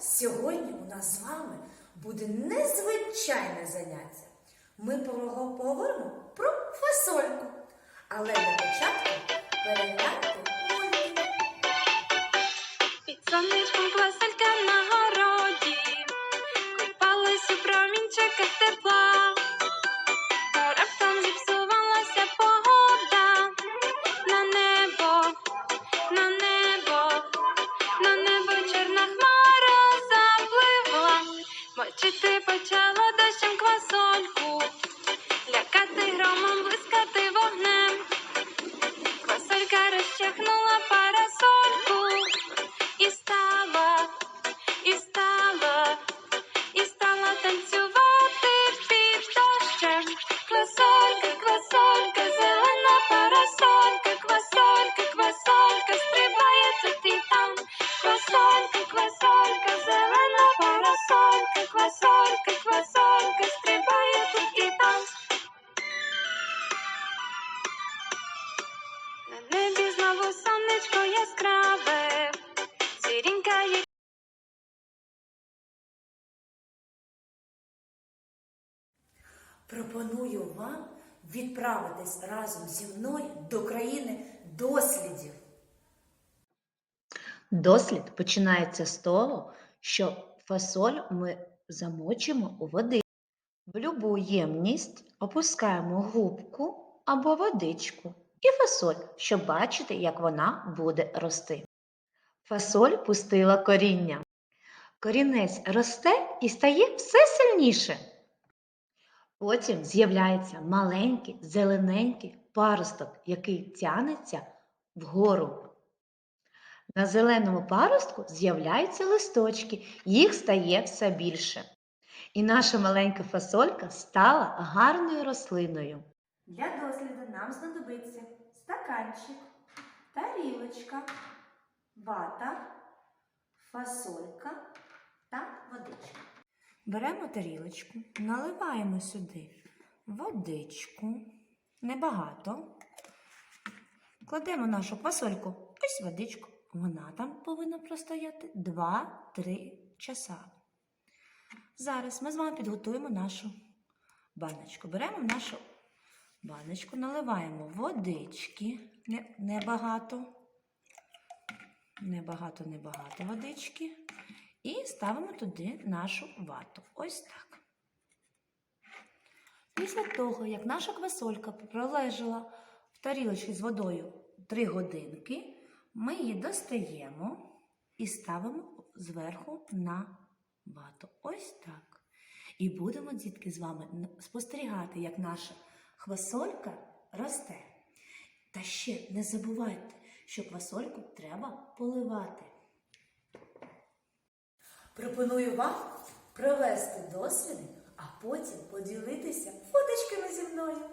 Сьогодні у нас з вами буде незвичайне заняття. Ми поговоримо про фасольку. Але на початку перегляньте мультик. Під сонечком фасолька на городі, купалась у промінчиках тепла, мочити почала дощем квасольку, лякати громом, блискати вогнем. Квасолька розчахнула парасольку і стала, і стала, і стала танцювати під дощем. Квасолька, квасолька, зелена парасолька, квасолька, квасолька, стрибає тут і там. Квасолька, квасолька, квасолька, квасолька, стрибає тут і там. На небі знову сонечко яскраве, сірінька є Пропоную вам відправитись разом зі мною до країни дослідів. Дослід починається з того, що фасоль ми замочимо у води. В любу ємність опускаємо губку або водичку і фасоль, щоб бачити, як вона буде рости. Фасоль пустила коріння. Корінець росте і стає все сильніше. Потім з'являється маленький зелененький паросток, який тянеться вгору. На зеленому паростку з'являються листочки, їх стає все більше. І наша маленька фасолька стала гарною рослиною. Для досліду нам знадобиться стаканчик, тарілочка, вата, фасолька та водичка. Беремо тарілочку, наливаємо сюди водичку, небагато. Кладемо нашу фасольку, ось водичку. Вона там повинна простояти 2-3 часа. Зараз ми з вами підготуємо нашу баночку. Беремо нашу баночку, наливаємо водички, небагато, небагато, небагато водички. І ставимо туди нашу вату. Ось так. Після того, як наша квасолька пролежала в тарілочці з водою 3 годинки, ми її достаємо і ставимо зверху на вату. Ось так. І будемо, дітки, з вами спостерігати, як наша хвасолька росте. Та ще не забувайте, що квасольку треба поливати. Пропоную вам провести досліди, а потім поділитися фоточками зі мною.